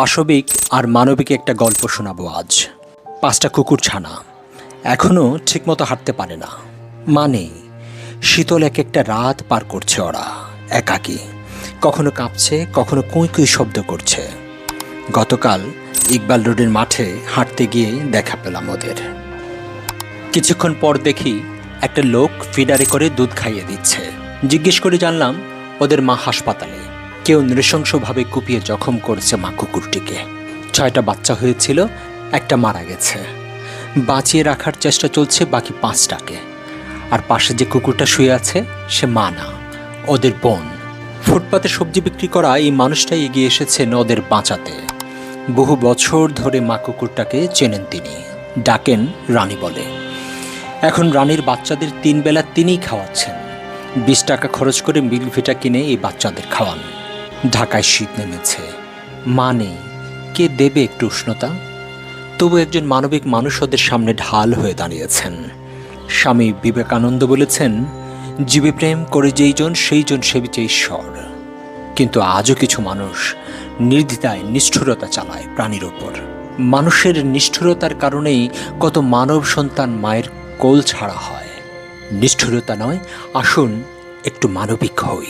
পাশবিক আর মানবিক একটা গল্প শোনাবো আজ। পাঁচটা কুকুর ছানা। এখনও ঠিকমতো হাঁটতে পারে না। মানে শীতল এক একটা রাত পার করছে ওরা, একাকী। কখনো কাঁপছে, কখনো কুঁই কুঁই শব্দ করছে। গতকাল ইকবাল রোডের মাঠে হাঁটতে গিয়ে দেখা পেলাম ওদের। কিছুক্ষণ পর দেখি একটা লোক ফিডারে করে দুধ খাইয়ে দিচ্ছে। জিজ্ঞেস করে জানলাম ওদের মা হাসপাতালে। কেউ নৃশংসভাবে কুপিয়ে জখম করেছে মা কুকুরটিকে। ছয়টা বাচ্চা হয়েছিল, একটা মারা গেছে। বাঁচিয়ে রাখার চেষ্টা চলছে বাকি পাঁচটাকে। আর পাশে যে কুকুরটা শুয়ে আছে, সে মা না, ওদের বোন। ফুটপাতে সবজি বিক্রি করা এই মানুষটাই এগিয়ে এসেছেন ওদের বাঁচাতে। বহু বছর ধরে মা কুকুরটাকে চেনেন তিনি, ডাকেন রানী বলে। এখন রানীর বাচ্চাদের তিন বেলা তিনিই খাওয়াচ্ছেন। বিশ টাকা খরচ করে মিলভিটা কিনে এই বাচ্চাদের খাওয়ান। ঢাকায় শীত নেমেছে। মা নেই। কে দেবে একটু উষ্ণতা? তবু একজন মানবিক মানুষ ওদের সামনে ঢাল হয়ে দাঁড়িয়েছেন। স্বামী বিবেকানন্দ বলেছেন, জীবে প্রেম করে যেইজন সেইজন সেবিছে ঈশ্বর। কিন্তু আজও কিছু মানুষ নির্দ্বিধায় নিষ্ঠুরতা চালায় প্রাণীর ওপর। মানুষের নিষ্ঠুরতার কারণেই কত মানব সন্তান মায়ের কোল ছাড়া হয়। নিষ্ঠুরতা নয়, আসুন একটু মানবিক হই।